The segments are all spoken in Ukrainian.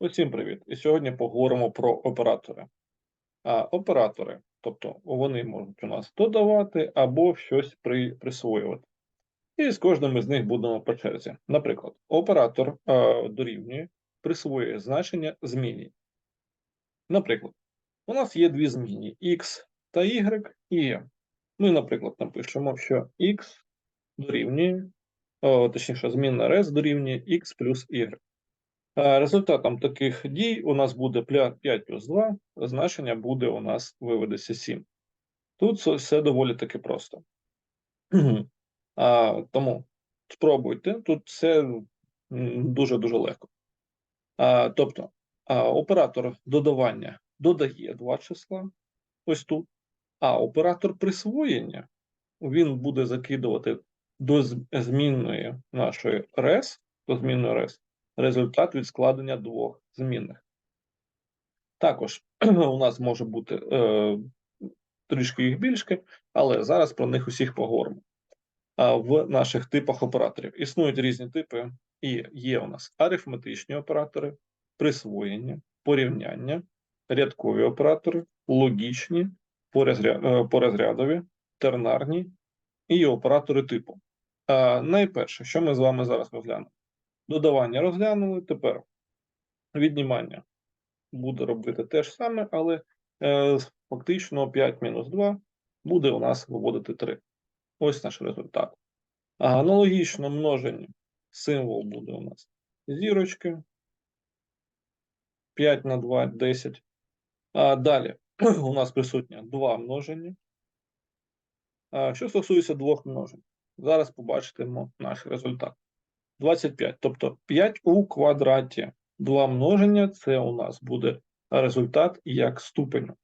Усім привіт! І сьогодні поговоримо про оператори. А оператори, тобто вони можуть у нас додавати або щось при, присвоювати. І з кожним із них будемо по черзі. Наприклад, оператор е, дорівнює присвоює значення зміні. Наприклад, у нас є дві зміни x та y і y. Ми, наприклад, напишемо, що x дорівнює, о, точніше, змінна res дорівнює x плюс y. Е, Результатом таких дій у нас буде 5 плюс 2, значення буде у нас виведеться 7. Тут все- доволі таки просто. А, тому спробуйте, тут все дуже-дуже легко. А, тобто, а, оператор додавання додає два числа, ось тут, а оператор присвоєння він буде закидувати до змінної нашої res, до змінної res, результат від складення двох змінних. Також у нас може бути е, трішки їх більше, але зараз про них усіх поговоримо. А в наших типах операторів існують різні типи, і є у нас арифметичні оператори, присвоєння, порівняння, рядкові оператори, логічні, е, порозрядові, тернарні і оператори типу. Найперше, що ми з вами зараз розглянемо? Додавання розглянули, тепер віднімання буде робити те ж саме, але е, фактично 5 мінус 2 буде у нас виводити 3. Ось наш результат. Аналогічно множення символ буде у нас зірочки. 5 на 2 10. А далі у нас присутнє 2 множення. А що стосується двох множень, зараз побачимо наш результат. 25, тобто 5 у квадраті. Два множення це у нас буде результат як ступеню.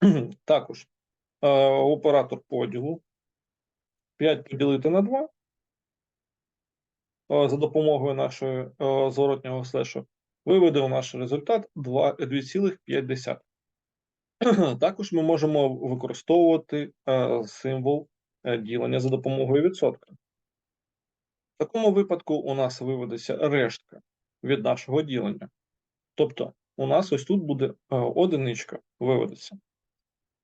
Також е, оператор поділу 5 поділити на 2 е, за допомогою нашого е, зворотнього слешу виведе у наш результат 2,5. Також ми можемо використовувати е, символ е, ділення за допомогою відсотка. В такому випадку у нас виведеться рештка від нашого ділення. Тобто у нас ось тут буде е, одиничка виведеться.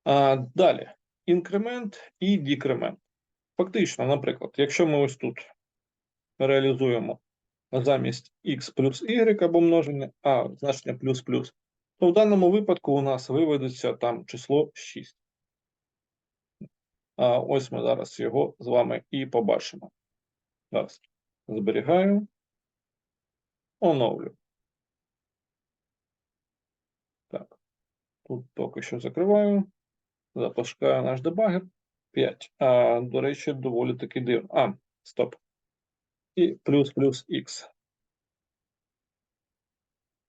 А, далі інкремент і дікремент. Фактично, наприклад, якщо ми ось тут реалізуємо замість x плюс y або множення, а значення плюс плюс, то в даному випадку у нас виведеться там число 6. А ось ми зараз його з вами і побачимо. Зараз зберігаю, оновлю. Так, тут поки що закриваю. Запускаю наш дебагер. 5. А, до речі, доволі таки дивно. А, стоп. І плюс плюс х.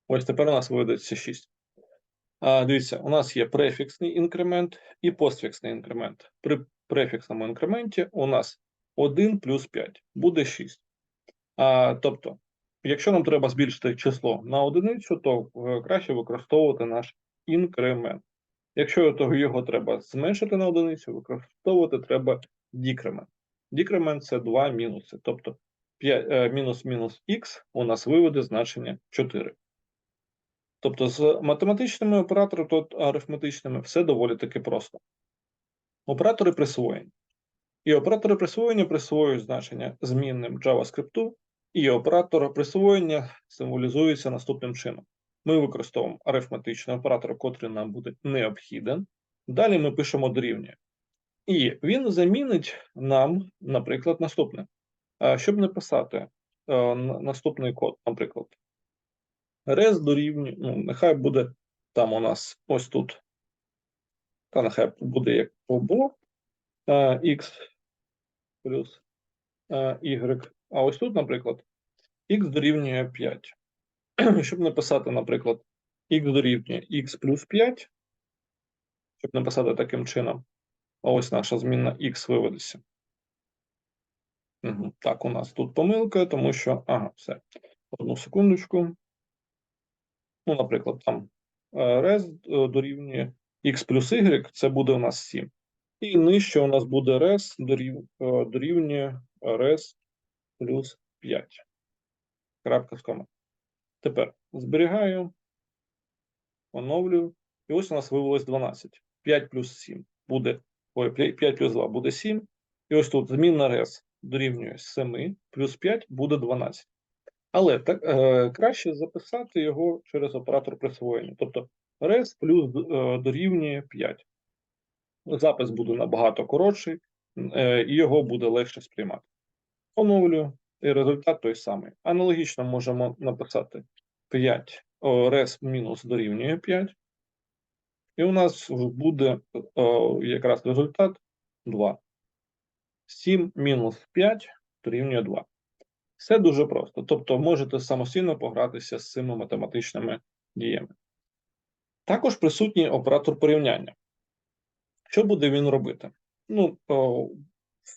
Ось тепер у нас виведеться 6. А, дивіться, у нас є префіксний інкремент і постфіксний інкремент. При префіксному інкременті у нас 1 плюс 5 буде 6. А, тобто, якщо нам треба збільшити число на одиницю, то е, краще використовувати наш інкремент. Якщо його треба зменшити на одиницю, використовувати треба дікремент. Дікремент це 2 мінуси, тобто 5, е, мінус мінус х у нас виведе значення 4. Тобто з математичними операторами, тут арифметичними, все доволі таки просто. Оператори присвоєння. І оператори присвоєння присвоюють значення змінним JavaScript, і оператор присвоєння символізується наступним чином. Ми використовуємо арифметичний оператор, котрий нам буде необхіден. Далі ми пишемо дорівнює. І він замінить нам, наприклад, наступне. Щоб не писати наступний код, наприклад, res дорівнює, ну, нехай буде там у нас ось тут. Та нехай буде як е, x плюс е, y. А ось тут, наприклад, x дорівнює 5. Щоб написати, наприклад, x дорівнює x плюс 5, щоб написати таким чином, а ось наша змінна x виведеться. Так, у нас тут помилка, тому що. Ага, все. Одну секундочку. Ну, наприклад, там е, res е, дорівнює x плюс y, це буде у нас 7. І нижче у нас буде е, дорівнює res плюс 5. Крапка з кома. Тепер зберігаю, оновлюю. І ось у нас виявилось 12. 5 плюс 7 буде, ой, 5 плюс 2 буде 7. І ось тут змінна res дорівнює 7, плюс 5 буде 12. Але так, е, краще записати його через оператор присвоєння. Тобто res плюс е, дорівнює 5. Запис буде набагато коротший, е, і його буде легше сприймати. Оновлюю, і результат той самий. Аналогічно можемо написати 5 о, res мінус дорівнює 5. І у нас буде о, якраз результат 2. 7 мінус 5 дорівнює 2. Все дуже просто. Тобто можете самостійно погратися з цими математичними діями. Також присутній оператор порівняння. Що буде він робити? Ну, о,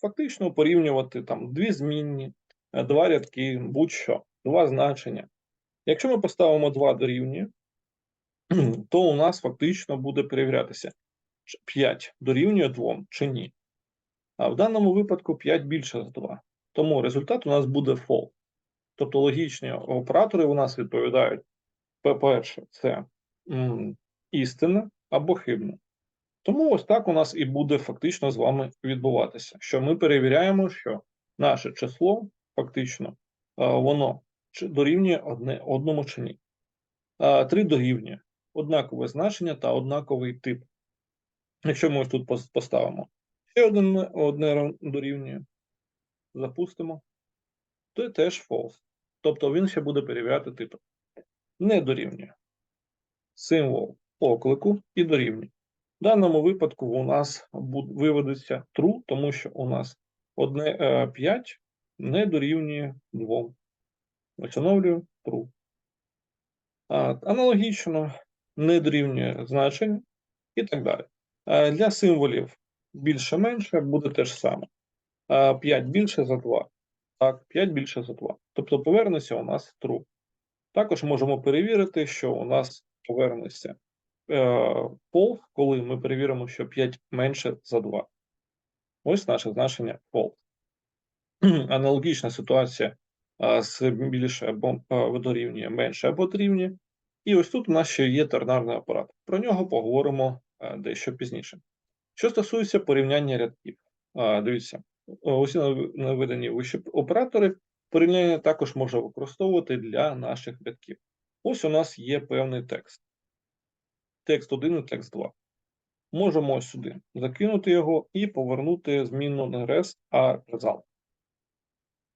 фактично порівнювати там дві змінні, е, два рядки, будь-що, два значення. Якщо ми поставимо 2 дорівнює, то у нас фактично буде перевірятися, 5 дорівнює 2 чи ні. А в даному випадку 5 більше за 2. Тому результат у нас буде false. Тобто логічні оператори у нас відповідають: по-перше, це істина або хибна. Тому ось так у нас і буде фактично з вами відбуватися. Що ми перевіряємо, що наше число фактично е, воно дорівнює одне одному чи ні. Е, Три дорівнює однакове значення та однаковий тип. Якщо ми ось тут поставимо ще один одне дорівнює, запустимо, то теж false. Тобто він ще буде перевіряти типи. Не дорівнює. Символ оклику і дорівнює. В даному випадку у нас виведеться true, тому що у нас одне 5 не дорівнює 2. Встановлюю true. Аналогічно не дорівнює значення і так далі. Для символів більше-менше буде те ж саме. 5 більше за 2. Так, 5 більше за 2. Тобто повернеться у нас true. Також можемо перевірити, що у нас повернеться е, коли ми перевіримо, що 5 менше за 2. Ось наше значення false. Аналогічна ситуація з більше або а, дорівнює менше або дорівнює. І ось тут у нас ще є тернарний апарат. Про нього поговоримо дещо пізніше. Що стосується порівняння рядків, дивіться, усі наведені вищі оператори порівняння також можна використовувати для наших рядків. Ось у нас є певний текст. Текст 1 і текст 2. Можемо ось сюди закинути його і повернути змінну не res, а result.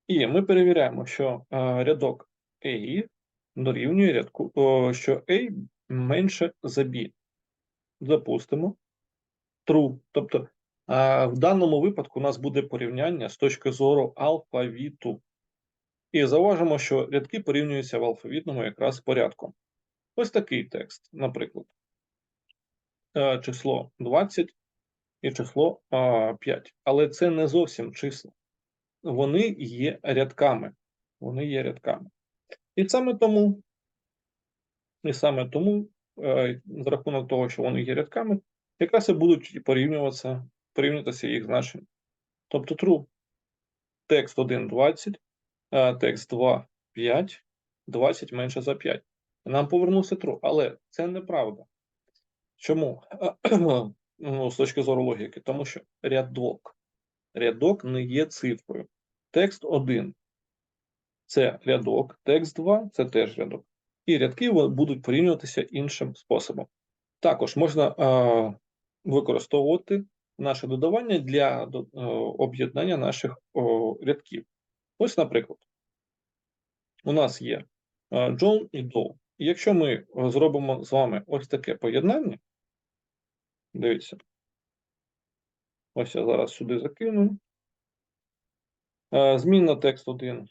І ми перевіряємо, що рядок A дорівнює рядку, що A менше за B. Запустимо. True. Тобто в даному випадку у нас буде порівняння з точки зору алфавіту. І зауважимо, що рядки порівнюються в алфавітному якраз порядку. Ось такий текст, наприклад. Число 20 і число 5. Але це не зовсім числа. Вони є рядками. Вони є рядками. І саме тому, і саме тому, за рахунок того, що вони є рядками, якраз і будуть порівнюватися, порівнюватися їх значення. Тобто true. Текст 1 20, текст 2 5, 20 менше за 5. Нам повернувся true, але це неправда. Чому? Ну, з точки зору логіки, тому що рядок. Рядок не є цифрою. Текст 1 це рядок, текст 2 це теж рядок. І рядки будуть порівнюватися іншим способом. Також можна а, використовувати наше додавання для а, об'єднання наших о, рядків. Ось, наприклад, у нас є Джон і Доу. Якщо ми зробимо з вами ось таке поєднання, дивіться, ось я зараз сюди закину. Змінна текст 1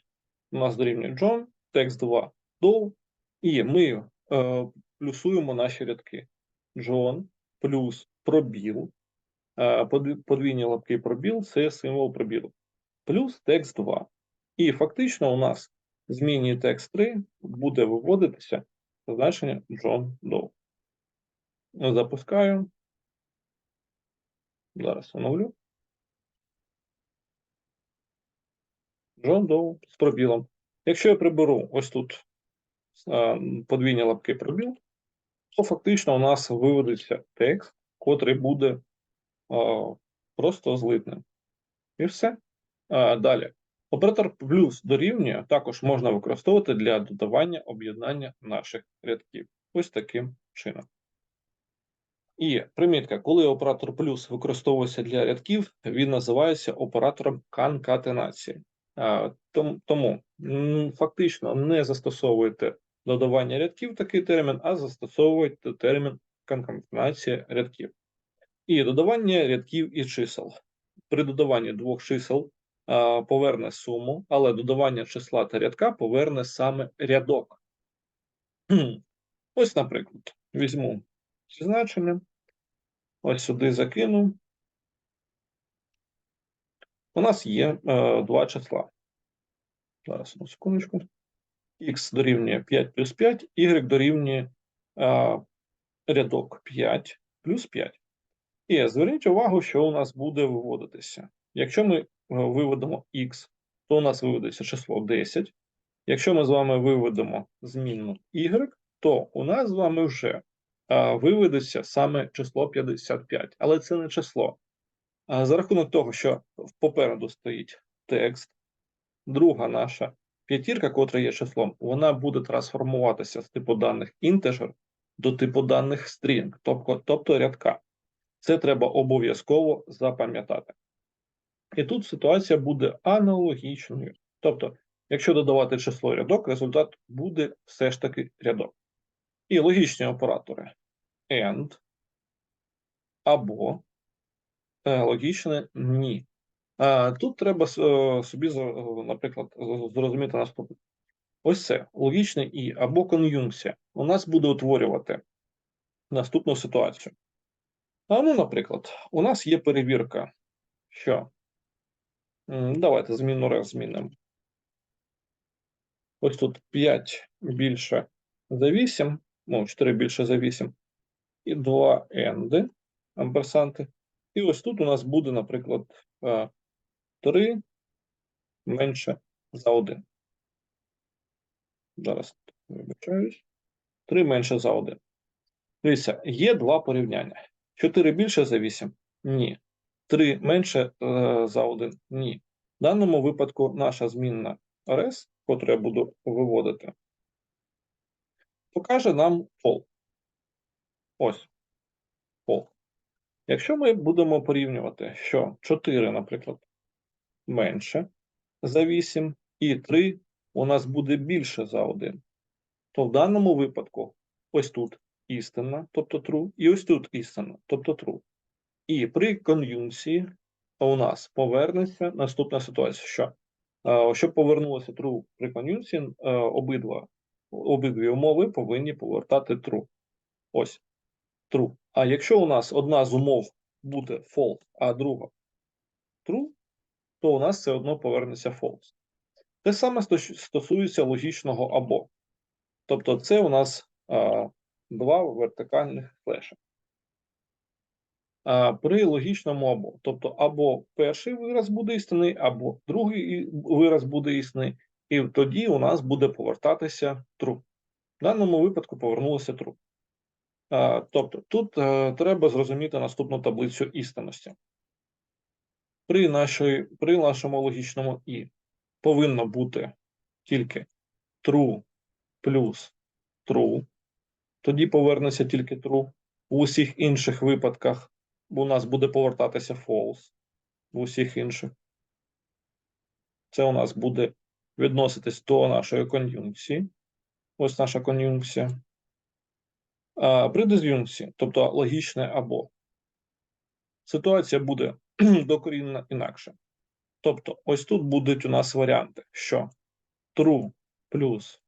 у нас дорівнює Джон, текст 2 Доу, і ми е, плюсуємо наші рядки. Джон плюс пробіл, е, подвійні лапки пробіл це символ пробілу, плюс текст 2. І фактично у нас змінює текст 3 буде виводитися значення Джон Доу. Запускаю. Зараз оновлю. Джон Доу з пробілом. Якщо я приберу ось тут подвійні лапки пробіл, то фактично у нас виводиться текст, котрий буде просто злитним. І все. Далі. Оператор плюс дорівнює також можна використовувати для додавання об'єднання наших рядків. Ось таким чином. І примітка, коли оператор плюс використовується для рядків, він називається оператором конкатенації. Тому фактично не застосовуйте додавання рядків такий термін, а застосовуйте термін конкатенація рядків. І додавання рядків і чисел. При додаванні двох чисел поверне суму, але додавання числа та рядка поверне саме рядок. Ось, наприклад, візьму ці значення. Ось сюди закину. У нас є е, два числа. Зараз одну секундочку. Х дорівнює 5 плюс 5, y дорівнює е, рядок 5 плюс 5. І зверніть увагу, що у нас буде виводитися. Якщо ми е, виведемо х, то у нас виведеться число 10. Якщо ми з вами виведемо змінну y, то у нас з вами вже виведеться саме число 55. Але це не число. За рахунок того, що попереду стоїть текст, друга наша п'ятірка, котра є числом, вона буде трансформуватися з типу даних integer до типу даних string, тобто, тобто рядка. Це треба обов'язково запам'ятати. І тут ситуація буде аналогічною. Тобто, якщо додавати число рядок, результат буде все ж таки рядок. І логічні оператори AND або е, логічне ні. Тут треба е, собі, е, наприклад, зрозуміти наступне. Ось це логічне і або кон'юнкція у нас буде утворювати наступну ситуацію. А ну, наприклад, у нас є перевірка, що давайте зміну раз змінимо. Ось тут 5 більше за 8, ну, 4 більше за 8, і 2 енди, амперсанти. І ось тут у нас буде, наприклад, 3 менше за 1. Зараз вибачаюсь. 3 менше за 1. Дивіться, є два порівняння. 4 більше за 8? Ні. 3 менше е, за 1? Ні. В даному випадку наша змінна res, яку я буду виводити, покаже нам пол. Ось. Пол. Якщо ми будемо порівнювати, що 4, наприклад, менше за 8 і 3 у нас буде більше за 1, то в даному випадку ось тут істинна, тобто true, і ось тут істинна, тобто true. І при кон'юнкції у нас повернеться наступна ситуація, що е, щоб повернулося true при кон'юнкції, е, обидва, обидві умови повинні повертати true. Ось true. А якщо у нас одна з умов буде false, а друга true, то у нас все одно повернеться false. Те саме стосується логічного або. Тобто, це у нас а, два вертикальних флеша. А, при логічному або. Тобто, або перший вираз буде істинний, або другий вираз буде істинний, і тоді у нас буде повертатися true. В даному випадку повернулося true. А, тобто, тут е, треба зрозуміти наступну таблицю істинності. При, нашої, при нашому логічному і повинно бути тільки true плюс true. Тоді повернеться тільки true. У усіх інших випадках у нас буде повертатися false. В усіх інших. Це у нас буде відноситись до нашої кон'юнкції. Ось наша кон'юнкція. При диз'юнкції, тобто логічне або, ситуація буде докорінно інакше. Тобто, ось тут будуть у нас варіанти, що true плюс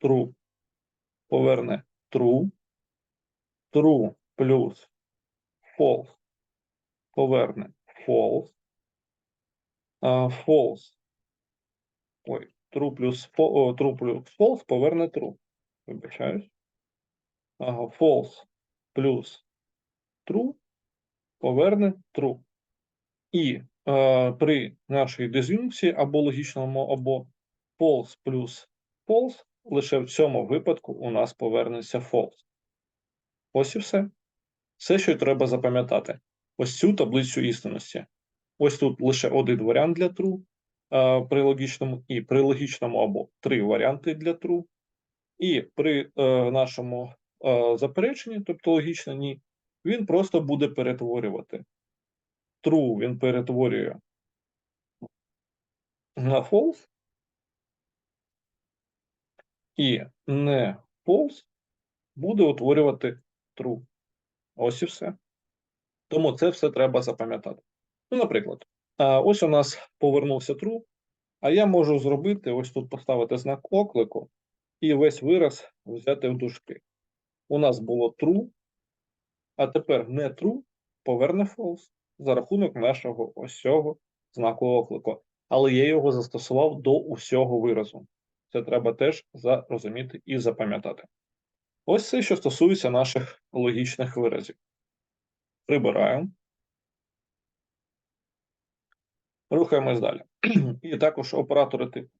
true поверне true, true плюс false поверне false, false, ой, true плюс, true плюс false поверне true. Вибачаюсь. False плюс true поверне true. І е, при нашій диз'юнкції або логічному або false плюс false лише в цьому випадку у нас повернеться false. Ось і все. Все, що треба запам'ятати. Ось цю таблицю істинності. Ось тут лише один варіант для true е, при логічному і при логічному або три варіанти для true. І при е, нашому запереченні, тобто логічно ні, він просто буде перетворювати. True він перетворює на false, і не false буде утворювати true. Ось і все. Тому це все треба запам'ятати. Ну, наприклад, ось у нас повернувся true, а я можу зробити ось тут поставити знак оклику і весь вираз взяти в дужки. У нас було true, а тепер не true поверне false за рахунок нашого ось цього знаку оклику. Але я його застосував до усього виразу. Це треба теж зарозуміти і запам'ятати. Ось це, що стосується наших логічних виразів. Прибираємо. Рухаємось далі. І також оператори типу.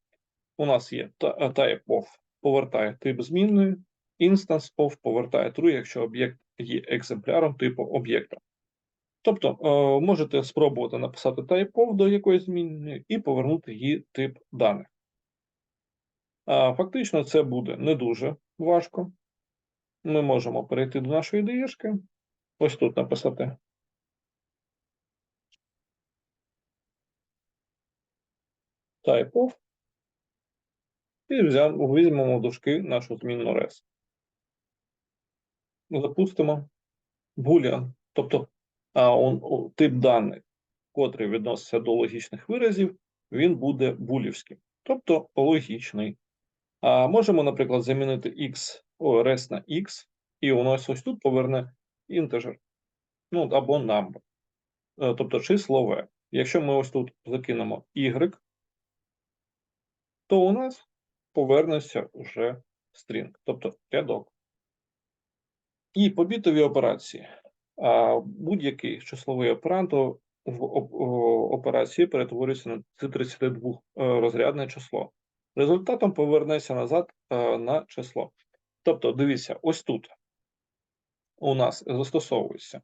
У нас є type of повертає тип змінної, instance of повертає true, якщо об'єкт є екземпляром типу об'єкта. Тобто е, можете спробувати написати type of до якоїсь змінної і повернути її тип даних. Фактично, це буде не дуже важко. Ми можемо перейти до нашої ідеєшки. Ось тут написати. Type of. І візьмемо в дужки нашу змінну res. Запустимо boolean, тобто а, он, тип даних, котрий відноситься до логічних виразів, він буде булівським, тобто логічний. А можемо, наприклад, замінити x, о, res на x, і у нас ось тут поверне інтежер, ну або number, е, тобто число v. Якщо ми ось тут закинемо y, то у нас повернеться вже string, тобто рядок. І по бітовій операції будь-який числовий оперант в операції перетворюється на 32 е, розрядне число. Результатом повернеться назад е, на число. Тобто, дивіться, ось тут у нас застосовується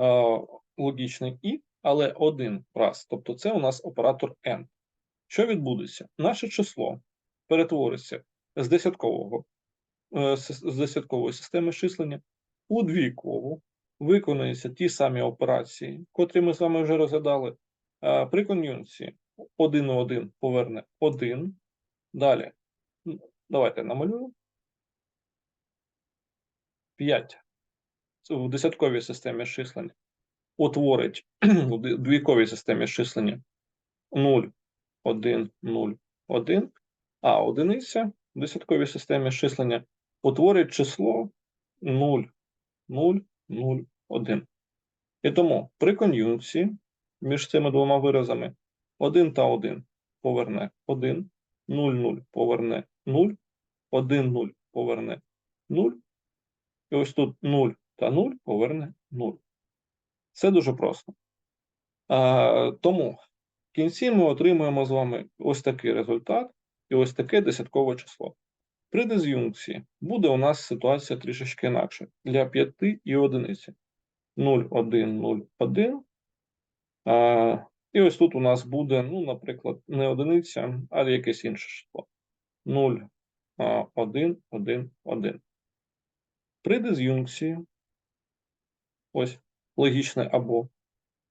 е, логічний і, але один раз. Тобто, це у нас оператор n. Що відбудеться? Наше число перетвориться з десяткового, з десяткової системи числення у двійкову, виконуються ті самі операції, котрі ми з вами вже розглядали. При кон'юнкції 1 на 1 поверне 1. Далі. Давайте намалюємо. 5 в десятковій системі числення утворить в двійковій системі числення 0, 1, 0, 1, а одиниця в десятковій системі числення утворить число 0, 0, 0, 1. І тому при кон'юнкції між цими двома виразами 1 та 1 поверне 1, 0, 0 поверне 0, 1, 0 поверне 0. І ось тут 0 та 0 поверне 0. Це дуже просто. А, Тому в кінці ми отримуємо з вами ось такий результат і ось таке десяткове число. При диз'юнкції буде у нас ситуація трішечки інакша для 5 і одиниці. 0, 1, 0, 1. А, І ось тут у нас буде, ну, наприклад, не одиниця, а якесь інше число. 0, 1, 1, 1. При диз'юнкції, ось логічне або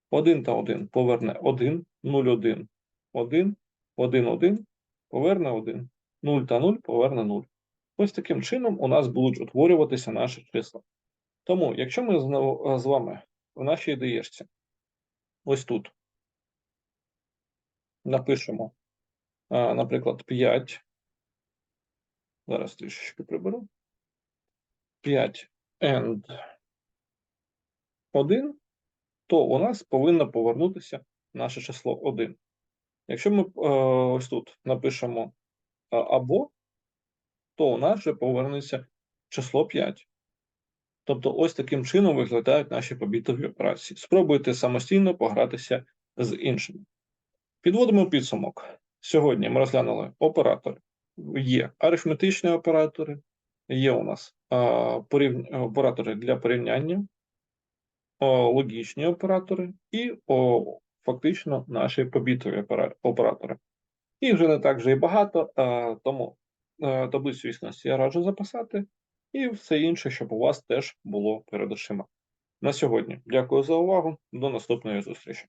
1 та 1 поверне 1, 0, 1, 1, 1, 1, поверне 1, 0 та 0 поверне 0. Ось таким чином у нас будуть утворюватися наші числа. Тому, якщо ми з вами в нашій ідеєшці, ось тут напишемо, наприклад, 5. Зараз трішечки приберу. 5 and 1, то у нас повинно повернутися наше число 1. Якщо ми ось тут напишемо або, то у нас вже повернеться число 5. Тобто, ось таким чином виглядають наші побітові операції. Спробуйте самостійно погратися з іншими. Підводимо підсумок. Сьогодні ми розглянули оператори, є арифметичні оператори, є у нас а, порів... оператори для порівняння, о, логічні оператори і о, фактично наші побітові опера- оператори. Їх вже не так вже і багато, тому доби, таблицю існності я раджу записати, і все інше, щоб у вас теж було перед очима. На сьогодні дякую за увагу. До наступної зустрічі.